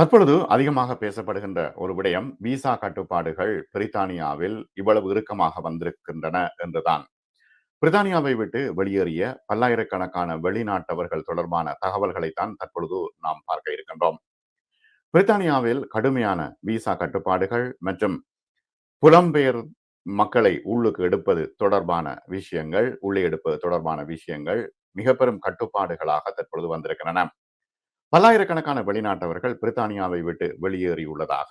தற்பொழுது அதிகமாக பேசப்படுகின்ற ஒரு விடயம் விசா கட்டுப்பாடுகள் பிரித்தானியாவில் இவ்வளவு இறுக்கமாக வந்திருக்கின்றன என்றுதான். பிரித்தானியாவை விட்டு வெளியேறிய பல்லாயிரக்கணக்கான வெளிநாட்டவர்கள் தொடர்பான தகவல்களைத்தான் தற்பொழுது நாம் பார்க்க இருக்கின்றோம். பிரித்தானியாவில் கடுமையான விசா கட்டுப்பாடுகள் மற்றும் புலம்பெயர் மக்களை உள்ளுக்கு எடுப்பது தொடர்பான விஷயங்கள் உள்ளே எடுப்பது தொடர்பான விஷயங்கள் மிக பெரும் கட்டுப்பாடுகளாக தற்பொழுது வந்திருக்கின்றன. பல்லாயிரக்கணக்கான வெளிநாட்டவர்கள் பிரித்தானியாவை விட்டு வெளியேறியுள்ளதாக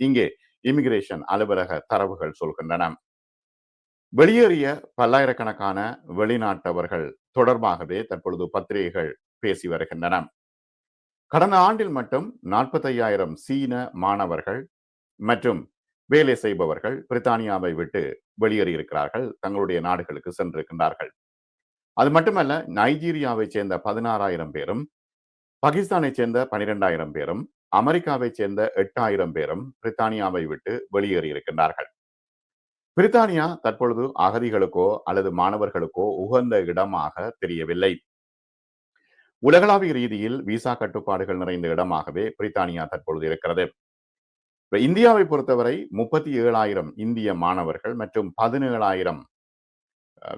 இங்கே இமிகிரேஷன் அலுவலக தரவுகள் சொல்கின்றன. வெளியேறிய பல்லாயிரக்கணக்கான வெளிநாட்டவர்கள் தொடர்பாகவே தற்பொழுது பத்திரிகைகள் பேசி வருகின்றன. கடந்த ஆண்டில் மட்டும் நாற்பத்தையாயிரம் சீன மாணவர்கள் மற்றும் வேலை செய்பவர்கள் பிரித்தானியாவை விட்டு வெளியேறியிருக்கிறார்கள். தங்களுடைய நாடுகளுக்கு சென்றிருக்கின்றார்கள். அது மட்டுமல்ல நைஜீரியாவை சேர்ந்த பதினாறாயிரம் பேரும் பாகிஸ்தானை சேர்ந்த பனிரெண்டாயிரம் பேரும் அமெரிக்காவை சேர்ந்த எட்டாயிரம் பேரும் பிரித்தானியாவை விட்டு வெளியேறி இருக்கின்றார்கள். பிரித்தானியா தற்பொழுது அகதிகளுக்கோ அல்லது மாணவர்களுக்கோ உகந்த இடமாக தெரியவில்லை. உலகளாவிய ரீதியில் விசா கட்டுப்பாடுகள் நிறைந்த இடமாகவே பிரித்தானியா தற்பொழுது இருக்கிறது. இந்தியாவை பொறுத்தவரை முப்பத்தி ஏழாயிரம் இந்திய மாணவர்கள் மற்றும் பதினேழாயிரம்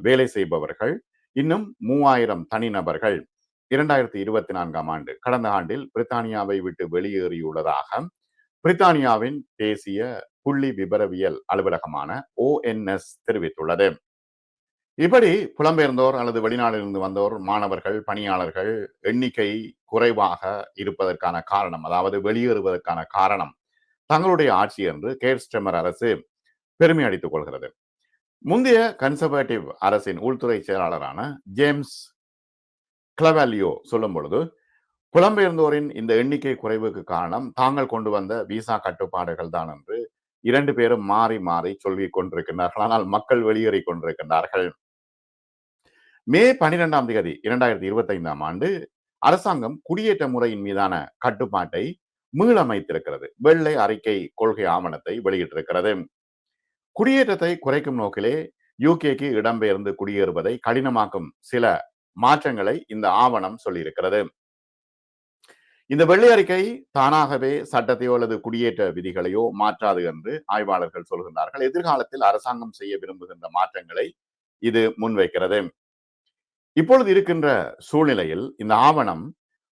வேலை செய்பவர்கள் இன்னும் மூவாயிரம் தனிநபர்கள். இரண்டாயிரத்தி இருபத்தி நான்காம் ஆண்டு. கடந்த ஆண்டில் பிரித்தானியாவை விட்டு வெளியேறியுள்ளதாக பிரித்தானியாவின் தேசிய புள்ளி விபரவியல் அலுவலகமான ஓஎன்எஸ் தெரிவித்துள்ளது. இப்படி புலம்பெயர்ந்தோர் அல்லது வெளிநாட்டிலிருந்து வந்தோர் மாணவர்கள் பணியாளர்கள் எண்ணிக்கை குறைவாக இருப்பதற்கான காரணம் அதாவது வெளியேறுவதற்கான காரணம் தங்களுடைய ஆட்சி என்று கேர்ஸ்டெமர் அரசு பெருமை அடித்துக் கொள்கிறது. முந்தைய கன்சர்வேட்டிவ் அரசின் உள்துறை செயலாளரான ஜேம்ஸ் கிளவேலியோ சொல்லும் பொழுது புலம்பெயர்ந்தோரின் இந்த எண்ணிக்கை குறைவுக்கு காரணம் தாங்கள் கொண்டு வந்த விசா கட்டுப்பாடுகள் தான் என்று இரண்டு பேரும் மாறி மாறி சொல்லிக் கொண்டிருக்கின்றார்கள். ஆனால் மக்கள் வெளியேறி கொண்டிருக்கின்றார்கள். மே பனிரெண்டாம் தேதி இரண்டாயிரத்தி இருபத்தி ஐந்தாம் ஆண்டு அரசாங்கம் குடியேற்ற முறையின் மீதான கட்டுப்பாட்டை மீளமைத்திருக்கிறது. வெள்ளை அறிக்கை கொள்கை ஆவணத்தை வெளியிட்டிருக்கிறது. குடியேற்றத்தை குறைக்கும் நோக்கிலே யூகேக்கு இடம்பெயர்ந்து குடியேறுவதை கடினமாக்கும் சில மாற்றங்களை இந்த ஆவணம் சொல்லியிருக்கிறது. இந்த வெள்ளை அறிக்கை தானாகவே சட்டத்தையோ அல்லது குடியேற்ற விதிகளையோ மாற்றாது என்று ஆய்வாளர்கள் சொல்கின்றார்கள். எதிர்காலத்தில் அரசாங்கம் செய்ய விரும்புகின்ற மாற்றங்களை இது முன்வைக்கிறது. இப்பொழுது இருக்கின்ற சூழ்நிலையில் இந்த ஆவணம்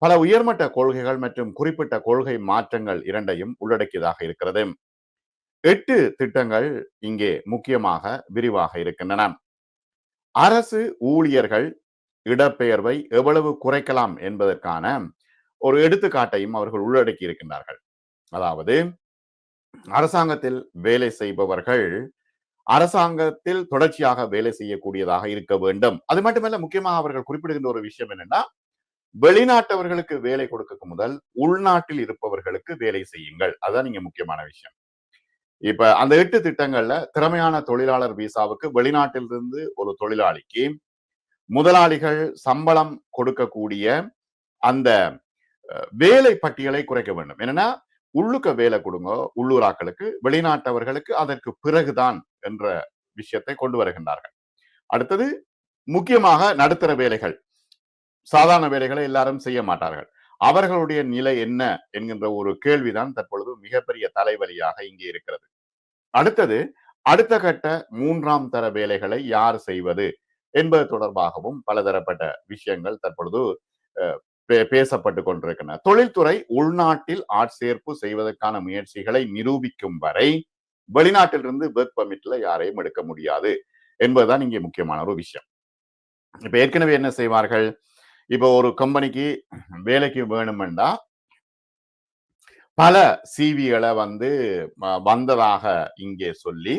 பல உயர்மட்ட கொள்கைகள் மற்றும் குறிப்பிட்ட கொள்கை மாற்றங்கள் இரண்டையும் உள்ளடக்கியதாக இருக்கிறது. எட்டு திட்டங்கள் இங்கே முக்கியமாக விரிவாக இருக்கின்றன. அரசு ஊழியர்கள் இடப்பெயர்வை எவ்வளவு குறைக்கலாம் என்பதற்கான ஒரு எடுத்துக்காட்டையும் அவர்கள் உள்ளடக்கி இருக்கின்றார்கள் அதாவது அரசாங்கத்தில் வேலை செய்பவர்கள் அரசாங்கத்தில் தொடர்ச்சியாக வேலை செய்யக்கூடியதாக இருக்க வேண்டும். அது மட்டுமல்ல முக்கியமாக அவர்கள் குறிப்பிடுகின்ற ஒரு விஷயம் என்னன்னா வெளிநாட்டவர்களுக்கு வேலை கொடுக்க முதல் உள்நாட்டில் இருப்பவர்களுக்கு வேலை செய்யுங்கள். அதுதான் நீங்க முக்கியமான விஷயம். இப்ப அந்த எட்டு திட்டங்கள்ல திறமையான தொழிலாளர் விசாவுக்கு வெளிநாட்டிலிருந்து ஒரு தொழிலாளிக்கு முதலாளிகள் சம்பளம் கொடுக்கக்கூடிய அந்த வேலை பட்டியலை குறைக்க வேண்டும். என்னன்னா உள்ளுக்க வேலை கொடுங்க உள்ளூராக்களுக்கு வெளிநாட்டவர்களுக்கு அதற்கு பிறகுதான் என்ற விஷயத்தை கொண்டு வருகின்றார்கள். அடுத்தது முக்கியமாக நடுத்தர வேலைகள். சாதாரண வேலைகளை எல்லாரும் செய்ய மாட்டார்கள். அவர்களுடைய நிலை என்ன என்கின்ற ஒரு கேள்விதான் தற்பொழுது மிகப்பெரிய தலைவலியாக இங்கே இருக்கிறது. அடுத்தது அடுத்த கட்ட மூன்றாம் தர வேலைகளை யார் செய்வது? என்பது தொடர்பாகவும் பலதரப்பட்ட விஷயங்கள் தற்பொழுது பேசப்பட்டு கொண்டிருக்கின்றன. தொழில்துறை உள்நாட்டில் ஆட்சேர்ப்பு செய்வதற்கான முயற்சிகளை நிரூபிக்கும் வரை வெளிநாட்டிலிருந்து ஒர்க் பர்மிட்ல யாரையும் எடுக்க முடியாது என்பதுதான் இங்கே முக்கியமான ஒரு விஷயம். இப்ப ஏற்கனவே என்ன செய்வார்கள்? இப்போ ஒரு கம்பெனிக்கு வேலைக்கு வேணுமெண்டா பல சிவிகளை வந்து வந்ததாக இங்கே சொல்லி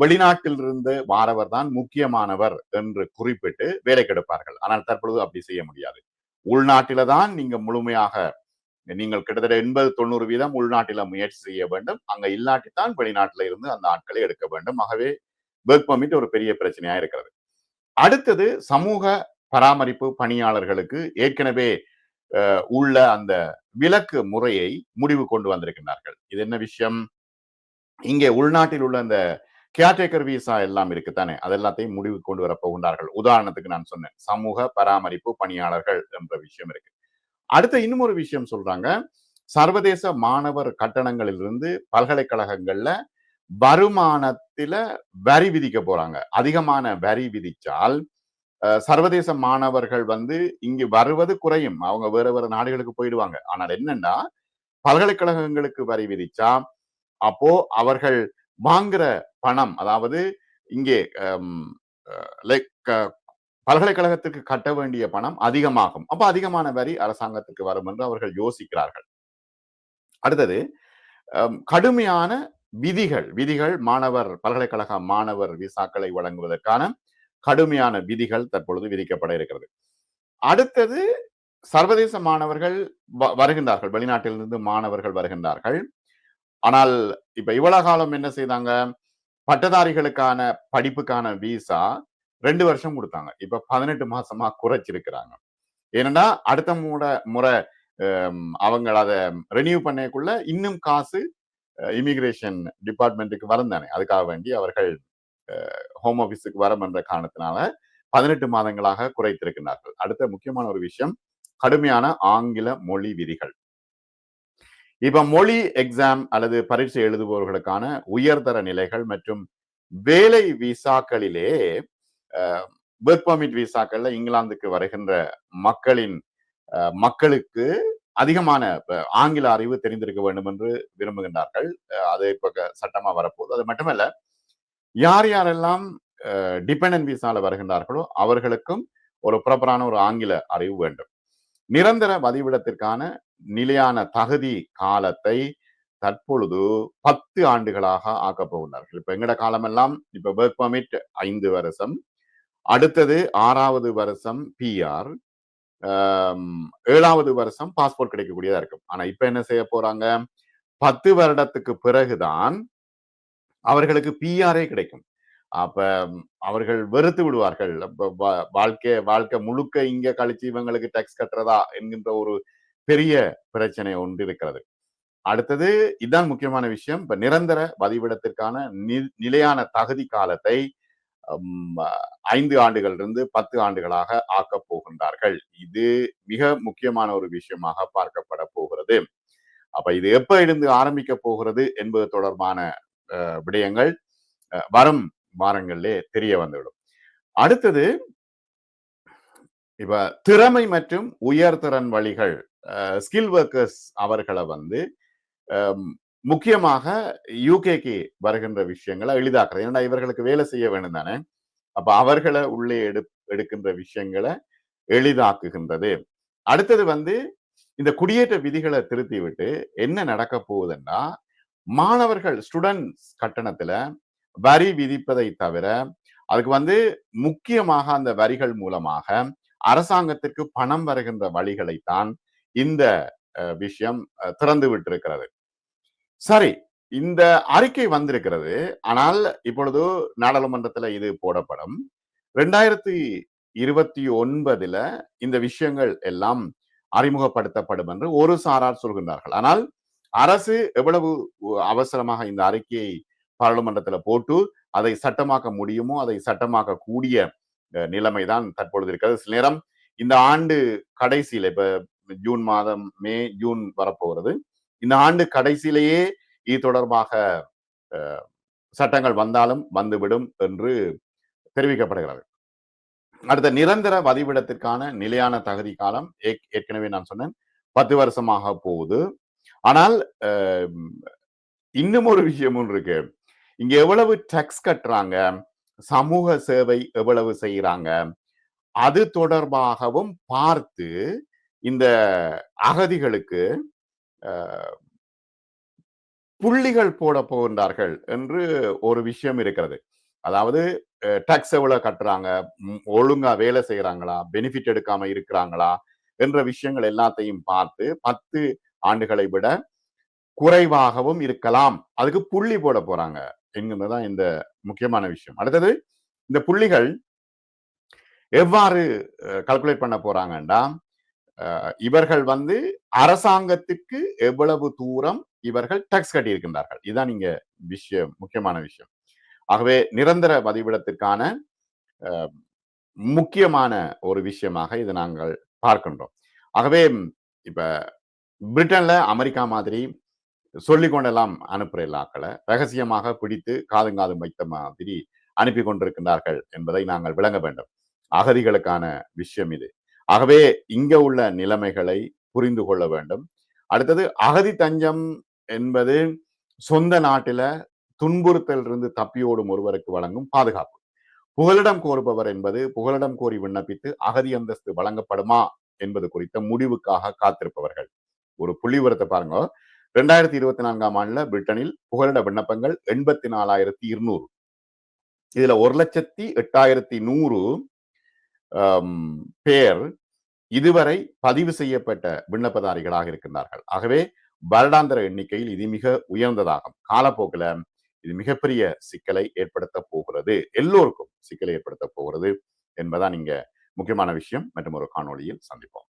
வெளிநாட்டிலிருந்து வாரவர் தான் முக்கியமானவர் என்று குறிப்பிட்டு வேலை கெடுப்பார்கள். ஆனால் தற்பொழுது அப்படி செய்ய முடியாது. உள்நாட்டில தான் நீங்க முழுமையாக நீங்கள் கிட்டத்தட்ட எண்பது தொண்ணூறு வீதம் உள்நாட்டில முயற்சி செய்ய வேண்டும். அங்க இல்லாட்டித்தான் வெளிநாட்டில இருந்து அந்த ஆட்களை எடுக்க வேண்டும். ஆகவே ஒர்க் பர்மிட் ஒரு பெரிய பிரச்சனையா இருக்கிறது. அடுத்தது சமூக பராமரிப்பு பணியாளர்களுக்கு ஏற்கனவே உள்ள அந்த விலக்கு முறையை முடிவு கொண்டு வந்திருக்கின்றார்கள். இது என்ன விஷயம்? இங்கே உள்நாட்டில் உள்ள அந்த கேர்டேக்கர் விசா எல்லாம் இருக்குத்தானே அதெல்லாத்தையும் முடிவு கொண்டு வர போகின்றார்கள். உதாரணத்துக்கு நான் சொன்னேன். சமூக பராமரிப்பு பணியாளர்கள் என்ற விஷயம் இருக்கு. அடுத்த இன்னும் ஒரு விஷயம் சொல்றாங்க. சர்வதேச மாணவர் கட்டணங்களிலிருந்து பல்கலைக்கழகங்கள்ல வருமானத்தில வரி விதிக்க போறாங்க. அதிகமான வரி விதிச்சால் சர்வதேச மாணவர்கள் வந்து இங்கு வருவது குறையும். அவங்க வேற வேற நாடுகளுக்கு போயிடுவாங்க. ஆனால் என்னன்னா பல்கலைக்கழகங்களுக்கு வரி விதிச்சா அப்போ அவர்கள் வாங்குற பணம் அதாவது இங்கே லைக் பல்கலைக்கழகத்திற்கு கட்ட வேண்டிய பணம் அதிகமாகும். அப்ப அதிகமான வரி அரசாங்கத்துக்கு வரும் என்று அவர்கள் யோசிக்கிறார்கள். அடுத்தது கடுமையான விதிகள் விதிகள் மாணவர் பல்கலைக்கழக மாணவர் விசாக்களை வழங்குவதற்கான கடுமையான விதிகள் தற்பொழுது விதிக்கப்பட இருக்கிறது. அடுத்தது சர்வதேச மாணவர்கள் வ- வருகின்றார்கள். வெளிநாட்டிலிருந்து மாணவர்கள் வருகின்றார்கள். ஆனால் இப்ப இவ்வளவு காலம் என்ன செய்தாங்க? பட்டதாரிகளுக்கான படிப்புக்கான விசா ரெண்டு வருஷம் கொடுத்தாங்க. இப்ப பதினெட்டு மாசமா குறைச்சிருக்கிறாங்க. ஏன்னா அடுத்த மூட முறை அவங்க அதை ரெனியூ பண்ணக்குள்ள இன்னும் காசு இமிகிரேஷன் டிபார்ட்மெண்ட்டுக்கு வரந்தானே. அதுக்காக வேண்டி அவர்கள் ஹோம் ஆஃபீஸுக்கு வரும் என்ற காரணத்தினால பதினெட்டு மாதங்களாக குறைத்திருக்கிறார்கள் அடுத்த முக்கியமான ஒரு விஷயம் கடுமையான ஆங்கில மொழி விதிகள். இப்ப மொழி எக்ஸாம் அல்லது பரீட்சை எழுதுபவர்களுக்கான உயர்தர நிலைகள் மற்றும் வேலை விசாக்களிலே ஒர்க் பர்மிட் விசாக்கள்ல இங்கிலாந்துக்கு வருகின்ற மக்களின் மக்களுக்கு அதிகமான ஆங்கில அறிவு தெரிந்திருக்க வேண்டும் என்று விரும்புகின்றார்கள். அஹ், அது இப்ப சட்டமா வரப்போகுது. அது மட்டுமல்ல யார் யாரெல்லாம் டிபெண்டன்ட் விசால வருகின்றார்களோ அவர்களுக்கும் ஒரு ப்ராப்பரான ஒரு ஆங்கில அறிவு வேண்டும். நிரந்தர வதிவிடத்திற்கான நிலையான தகுதி காலத்தை தற்பொழுது பத்து ஆண்டுகளாக ஆக்கப் போகிறார்கள் இப்ப எங்கட காலமெல்லாம் இப்ப ஒர்க் பர்மிட் ஐந்து வருஷம் அடுத்தது ஆறாவது வருஷம் பிஆர் ஏழாவது வருஷம் பாஸ்போர்ட் கிடைக்கக்கூடியதா இருக்கும். ஆனா இப்ப என்ன செய்ய போறாங்க? பத்து வருடத்துக்கு பிறகுதான் அவர்களுக்கு பிஆரே கிடைக்கும். அப்ப அவர்கள் வெறுத்து விடுவார்கள். வா- வாழ்க்கை வாழ்க்கை முழுக்க இங்க கழிச்சு இவங்களுக்கு டேக்ஸ் கட்டுறதா என்கின்ற ஒரு பெரிய பிரச்சனை ஒன்று இருக்கிறது. அடுத்தது இதுதான் முக்கியமான விஷயம். இப்ப நிரந்தர பதிவிடத்திற்கான நி- நிலையான தகுதி காலத்தை ஐந்து ஆண்டுகள் இருந்து பத்து ஆண்டுகளாக ஆக்கப் போகின்றார்கள். இது மிக முக்கியமான ஒரு விஷயமாக பார்க்கப்பட போகிறது. அப்ப இது எப்ப இருந்து ஆரம்பிக்க போகிறது என்பது தொடர்பான அஹ், விடயங்கள் அஹ், வரும் வாரங்களிலே தெரிய வந்துவிடும். அடுத்தது இப்ப திறமை மற்றும் உயர்திறன் வழிகள் ஸ்கில் ஒர்க்கர்ஸ் அவர்களை வந்து முக்கியமாக யூகேக்கு வருகின்ற விஷயங்களை எளிதாக்குறது. ஏன்னா இவர்களுக்கு வேலை செய்ய வேண்டும் தானே? அப்ப அவர்களை உள்ளே எடு எடுக்கின்ற விஷயங்களை எளிதாக்குகின்றது. அடுத்தது வந்து இந்த குடியேற்ற விதிகளை திருத்தி விட்டு என்ன நடக்க போகுதுன்னா மாணவர்கள் ஸ்டூடெண்ட்ஸ் கட்டணத்துல வரி விதிப்பதை தவிர அதுக்கு வந்து முக்கியமாக அந்த வரிகள் மூலமாக அரசாங்கத்திற்கு பணம் வருகின்ற வழிகளைத்தான் இந்த அஹ், விஷயம் அஹ், திறந்து விட்டிருக்கிறது. சரி இந்த அறிக்கை வந்திருக்கிறது. ஆனால் இப்பொழுது நாடாளுமன்றத்துல இது போடப்படும். ரெண்டாயிரத்தி இருபத்தி ஒன்பதுல இந்த விஷயங்கள் எல்லாம் அறிமுகப்படுத்தப்படும் என்று ஒரு சாரார் சொல்கின்றார்கள். ஆனால் அரசு எவ்வளவு அவசரமாக இந்த அறிக்கையை பாராளுமன்றத்துல போட்டு அதை சட்டமாக்க முடியுமோ அதை சட்டமாக்க கூடிய அஹ், நிலைமைதான் தற்பொழுது இருக்கிறது. சில நேரம் இந்த ஆண்டு கடைசியில இப்ப ஜூன் மாதம் மே ஜூன் வரப்போகிறது. இந்த ஆண்டு கடைசியிலேயே இது தொடர்பாக சட்டங்கள் வந்தாலும் வந்துவிடும் என்று தெரிவிக்கப்படுகிறது. அடுத்த நிரந்தர வதிவிடத்திற்கான நிலையான தகுதி காலம் ஏற்கனவே நான் சொன்னேன். பத்து வருஷமாக போகுது. ஆனால் இன்னும் ஒரு விஷயமும் இருக்கு. இங்க எவ்வளவு டேக்ஸ் கட்டுறாங்க? சமூக சேவை எவ்வளவு செய்யறாங்க அது தொடர்பாகவும் பார்த்து இந்த அகதிகளுக்கு புள்ளிகள் போட போகின்றார்கள் என்று ஒரு விஷயம் இருக்கிறது. அதாவது டாக்ஸ் எவ்வளவு கட்டுறாங்க? ஒழுங்கா வேலை செய்யறாங்களா பெனிஃபிட் எடுக்காம இருக்கிறாங்களா? என்ற விஷயங்கள் எல்லாத்தையும் பார்த்து பத்து ஆண்டுகளை விட குறைவாகவும் இருக்கலாம். அதுக்கு புள்ளி போட போறாங்க. என்கிறதுதான் இந்த முக்கியமான விஷயம். அடுத்தது இந்த புள்ளிகள் எவ்வாறு கல்குலேட் பண்ண போறாங்கண்டா? இவர்கள் வந்து அரசாங்கத்துக்கு எவ்வளவு தூரம் இவர்கள் டாக்ஸ் கட்டியிருக்கின்றார்கள். இதுதான் இங்க விஷயம் முக்கியமான விஷயம். ஆகவே நிரந்தர பதிவிடத்திற்கான முக்கியமான ஒரு விஷயமாக இதை நாங்கள் பார்க்கின்றோம். ஆகவே இப்ப பிரிட்டன்ல அமெரிக்கா மாதிரி சொல்லிக் கொண்டெல்லாம் அனுப்புற இல்லாக்களை ரகசியமாக பிடித்து காதுங்காது வைத்த மாதிரி அனுப்பி கொண்டிருக்கின்றார்கள் என்பதை நாங்கள் விளங்க வேண்டும். அகதிகளுக்கான விஷயம் இது. ஆகவே இங்க உள்ள நிலைமைகளை புரிந்து கொள்ள வேண்டும். அடுத்தது அகதி தஞ்சம் என்பது சொந்த நாட்டில துன்புறுத்தல் இருந்து தப்பியோடும் ஒருவருக்கு வழங்கும் பாதுகாப்பு. புகலிடம் கோருபவர் என்பது புகலிடம் கோரி விண்ணப்பித்து அகதி அந்தஸ்து வழங்கப்படுமா என்பது குறித்த முடிவுக்காக காத்திருப்பவர்கள். ஒரு புள்ளி உரத்தை பாருங்க. ரெண்டாயிரத்தி இருபத்தி நான்காம் ஆண்டுல பிரிட்டனில் புகலிட விண்ணப்பங்கள் எண்பத்தி நாலாயிரத்தி இருநூறு. இதுல ஒரு லட்சத்தி எட்டாயிரத்தி நூறு பேர் இதுவரை பதிவு செய்யப்பட்ட விண்ணப்பதாரிகளாக இருக்கின்றார்கள். ஆகவே வருடாந்திர எண்ணிக்கையில் இது மிக உயர்ந்ததாகும். காலப்போக்கில் இது மிகப்பெரிய சிக்கலை ஏற்படுத்த போகிறது. எல்லோருக்கும் சிக்கலை ஏற்படுத்த போகிறது என்பதான் இங்க முக்கியமான விஷயம். மற்றும் ஒரு காணொளியில் சந்திப்போம்.